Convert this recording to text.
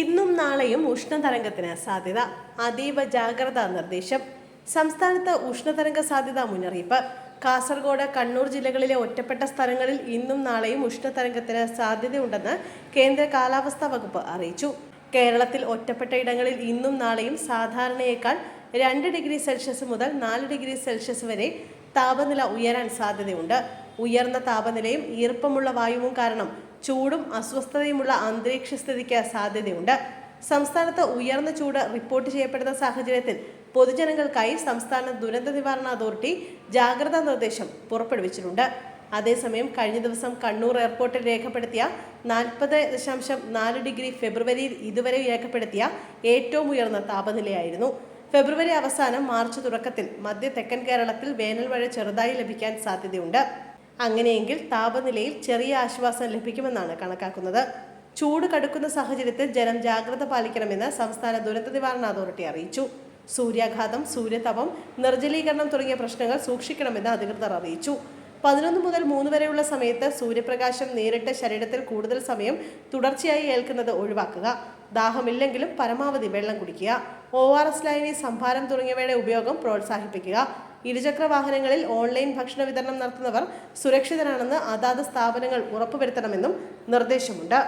ഇന്നും നാളെയും ഉഷ്ണതരംഗത്തിന് സാധ്യത. അതീവ ജാഗ്രതാ നിർദ്ദേശം. സംസ്ഥാനത്ത് ഉഷ്ണതരംഗ സാധ്യത മുന്നറിയിപ്പ്. കാസർഗോഡ് കണ്ണൂർ ജില്ലകളിലെ ഒറ്റപ്പെട്ട സ്ഥലങ്ങളിൽ ഇന്നും നാളെയും ഉഷ്ണതരംഗത്തിന് സാധ്യതയുണ്ടെന്ന് കേന്ദ്ര കാലാവസ്ഥാ വകുപ്പ് അറിയിച്ചു. കേരളത്തിൽ ഒറ്റപ്പെട്ട ഇടങ്ങളിൽ ഇന്നും നാളെയും സാധാരണയേക്കാൾ രണ്ട് ഡിഗ്രി സെൽഷ്യസ് മുതൽ നാല് ഡിഗ്രി സെൽഷ്യസ് വരെ താപനില ഉയരാൻ സാധ്യതയുണ്ട്. ഉയർന്ന താപനിലയും ഈർപ്പമുള്ള വായുവും കാരണം ചൂടും അസ്വസ്ഥതയുമുള്ള അന്തരീക്ഷ സ്ഥിതിക്ക് സാധ്യതയുണ്ട്. സംസ്ഥാനത്ത് ഉയർന്ന ചൂട് റിപ്പോർട്ട് ചെയ്യപ്പെടുന്ന സാഹചര്യത്തിൽ പൊതുജനങ്ങൾക്കായി സംസ്ഥാന ദുരന്ത നിവാരണ അതോറിറ്റി ജാഗ്രതാ നിർദ്ദേശം പുറപ്പെടുവിച്ചിട്ടുണ്ട്. അതേസമയം കഴിഞ്ഞ ദിവസം കണ്ണൂർ എയർപോർട്ടിൽ രേഖപ്പെടുത്തിയ നാൽപ്പത് ദശാംശം നാല് ഡിഗ്രി ഫെബ്രുവരിയിൽ ഇതുവരെ രേഖപ്പെടുത്തിയ ഏറ്റവും ഉയർന്ന താപനിലയായിരുന്നു. ഫെബ്രുവരി അവസാനം മാർച്ച് തുടക്കത്തിൽ മധ്യ തെക്കൻ കേരളത്തിൽ വേനൽ മഴ ചെറുതായി ലഭിക്കാൻ സാധ്യതയുണ്ട്. അങ്ങനെയെങ്കിൽ താപനിലയിൽ ചെറിയ ആശ്വാസം ലഭിക്കുമെന്നാണ് കണക്കാക്കുന്നത്. ചൂട് കടുക്കുന്ന സാഹചര്യത്തിൽ ജനം ജാഗ്രത പാലിക്കണമെന്ന് സംസ്ഥാന ദുരന്ത നിവാരണ അതോറിറ്റി അറിയിച്ചു. സൂര്യാഘാതം സൂര്യതപം നിർജലീകരണം തുടങ്ങിയ പ്രശ്നങ്ങൾ സൂക്ഷിക്കണമെന്ന് അധികൃതർ അറിയിച്ചു. പതിനൊന്ന് മുതൽ മൂന്ന് വരെയുള്ള സമയത്ത് സൂര്യപ്രകാശം നേരിട്ട് ശരീരത്തിൽ കൂടുതൽ സമയം തുടർച്ചയായി ഏൽക്കുന്നത് ഒഴിവാക്കുക. ദാഹമില്ലെങ്കിലും പരമാവധി വെള്ളം കുടിക്കുക. ഒ ആർ എസ് ലൈനി സംഭാരം തുടങ്ങിയവയുടെ ഉപയോഗം പ്രോത്സാഹിപ്പിക്കുക. ഇരുചക്ര വാഹനങ്ങളിൽ ഓൺലൈൻ ഭക്ഷണ വിതരണം നടത്തുന്നവർ സുരക്ഷിതരാണെന്ന് അതാത് സ്ഥാപനങ്ങൾ ഉറപ്പുവരുത്തണമെന്നും നിർദ്ദേശമുണ്ട്.